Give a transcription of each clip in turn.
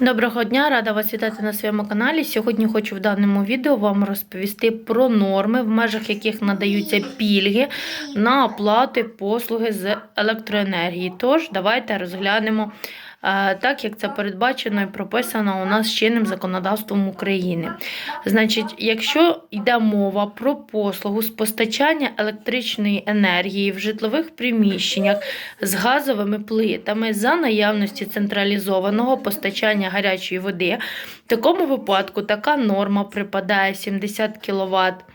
Доброго дня, рада вас вітати на своєму каналі. Сьогодні хочу в даному відео вам розповісти про норми, в межах яких надаються пільги на оплати послуги з електроенергії. Тож, давайте розглянемо так, як це передбачено і прописано у нас чинним законодавством України. Значить, якщо йде мова про послугу з постачання електричної енергії в житлових приміщеннях з газовими плитами за наявності централізованого постачання гарячої води, в такому випадку така норма припадає 70 кВт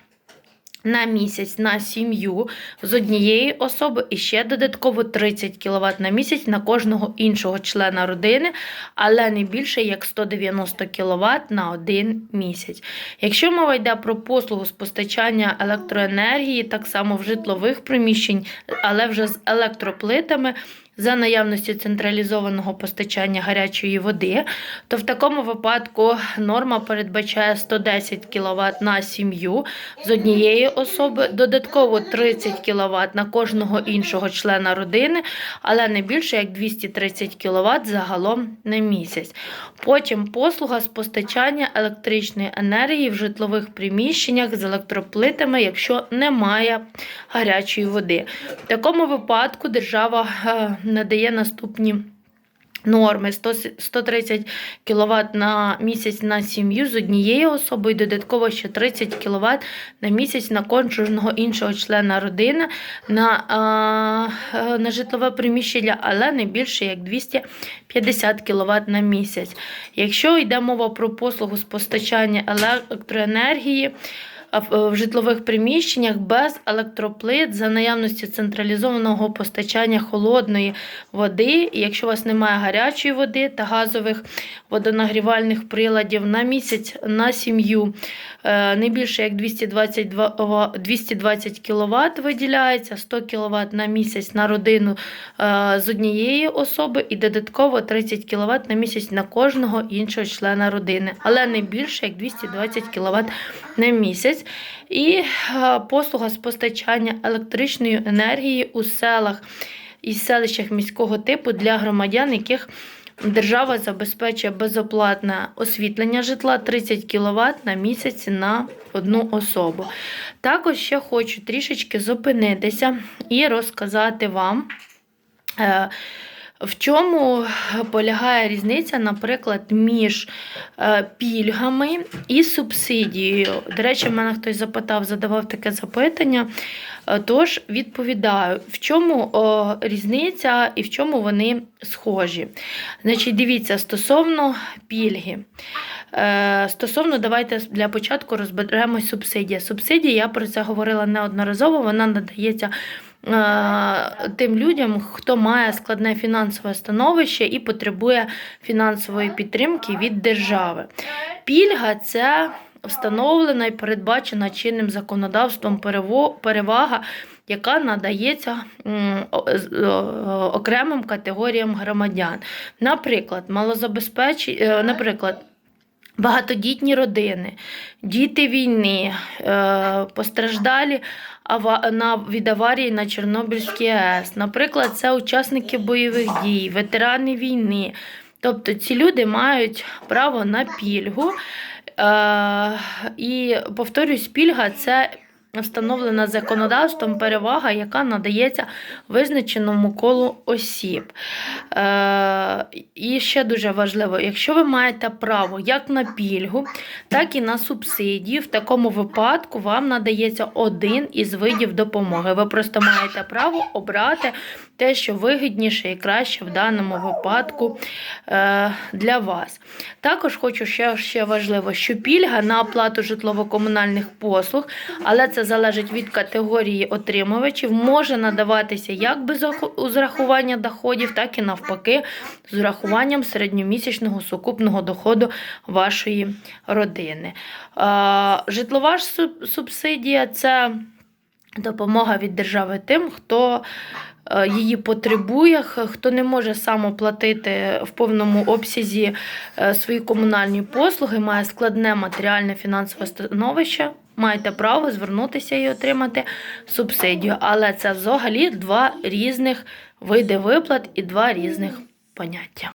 на місяць на сім'ю з однієї особи і ще додатково 30 кВт на місяць на кожного іншого члена родини, але не більше як 190 кВт на один місяць. Якщо мова йде про послугу з постачання електроенергії, так само в житлових приміщень, але вже з електроплитами. За наявності централізованого постачання гарячої води, то в такому випадку норма передбачає 110 кВт на сім'ю з однієї особи, додатково 30 кВт на кожного іншого члена родини, але не більше як 230 кВт загалом на місяць. Потім послуга з постачання електричної енергії в житлових приміщеннях з електроплитами, якщо немає гарячої води. В такому випадку держава е, надає наступні. Норми 130 кВт на місяць на сім'ю з однією особою, додатково ще 30 кВт на місяць на кожного іншого члена родини на, а, на житлове приміщення, але не більше як 250 кВт на місяць. Якщо йде мова про послугу з постачання електроенергії, в житлових приміщеннях без електроплит за наявності централізованого постачання холодної води. Якщо у вас немає гарячої води та газових водонагрівальних приладів на місяць на сім'ю е, не більше як 222, 220 кВт виділяється, 100 кВт на місяць на родину е, з однієї особи і додатково 30 кВт на місяць на кожного іншого члена родини, але не більше як 220 кВт на місяць. І е, послуга з постачання електричної енергії у селах і селищах міського типу для громадян, яких держава забезпечує безоплатне освітлення житла 30 кВт на місяць на одну особу. Також ще хочу трішечки зупинитися і розказати вам. Е, в чому полягає різниця, наприклад, між е, пільгами і субсидією? До речі, мене хтось запитав, задавав таке запитання. Е, тож відповідаю, в чому різниця і в чому вони схожі. Значить, дивіться, стосовно пільги. Е, Стосовно, давайте для початку розберемо субсидія. Субсидія, я про це говорила неодноразово, вона надається. Е, тим людям, хто має складне фінансове становище і потребує фінансової підтримки від держави. Пільга це встановлена і передбачена чинним законодавством перевага, яка надається окремим категоріям громадян. Наприклад, малозабезпечені, наприклад, Багатодітні родини, діти війни, е, постраждалі від аварії на Чорнобильській АЕС. Наприклад, це учасники бойових дій, ветерани війни. Тобто ці люди мають право на пільгу. Е, і повторюсь, пільга це встановлена законодавством перевага, яка надається визначеному колу осіб. Е, І ще дуже важливо, якщо ви маєте право як на пільгу, так і на субсидії, в такому випадку вам надається один із видів допомоги. Ви просто маєте право обрати те, що вигідніше і краще в даному випадку е, для вас. Також хочу ще, ще важливо, що пільга на оплату житлово-комунальних послуг, але це залежить від категорії отримувачів, може надаватися як без урахування доходів, так і навпаки, з урахуванням середньомісячного сукупного доходу вашої родини. Житлова ж субсидія це допомога від держави тим, хто Е, її потребує, хто не може сам оплатити в повному обсязі е, свої комунальні послуги, має складне матеріальне фінансове становище. Маєте право звернутися і отримати субсидію. Але це взагалі два різних види виплат і два різних поняття.